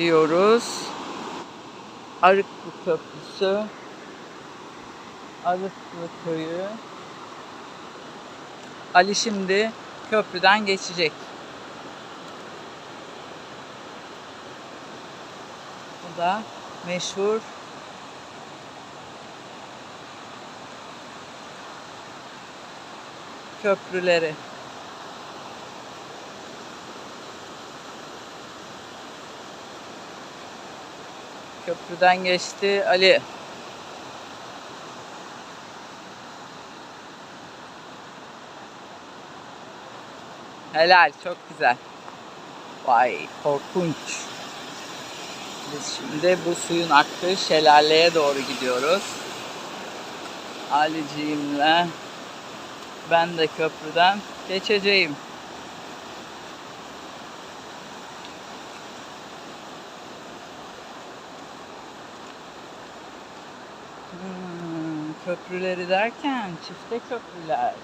diyoruz. Arıklı Köprüsü. Arıklı Köyü. Ali şimdi köprüden geçecek. Bu da meşhur köprüleri. Köprüden geçti Ali. Helal, çok güzel. Vay, korkunç. Biz şimdi bu suyun aktığı şelaleye doğru gidiyoruz. Aliciğimle ben de köprüden geçeceğim. Hmm, köprüleri derken çifte köprüler.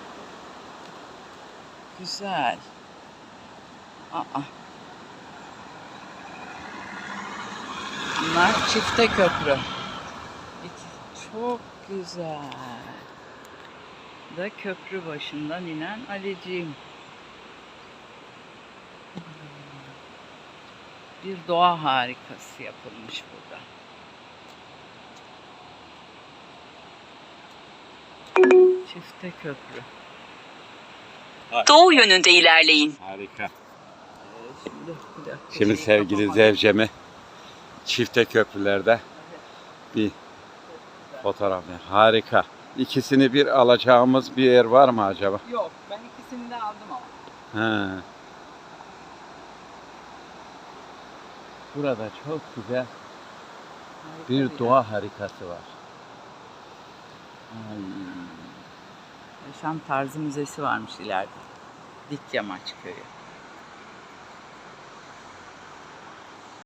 Güzel. Aa. Bunlar çifte köprü. Çok güzel. Da köprü başından inen Aliciğim. Bir doğa harikası yapılmış burada. Çifte köprü. Doğu yönünde ilerleyin. Harika. Şimdi, bir dakika, Şimdi şeyi sevgili. Zevcem'i çifte köprülerde bir fotoğraf. Harika. İkisini bir alacağımız bir yer var mı acaba? Yok, ben ikisini de aldım ama. He. Burada çok güzel bir doğa harikası var. Ay. Yaşam tarzı müzesi varmış ileride. Dik Yamaç Köyü.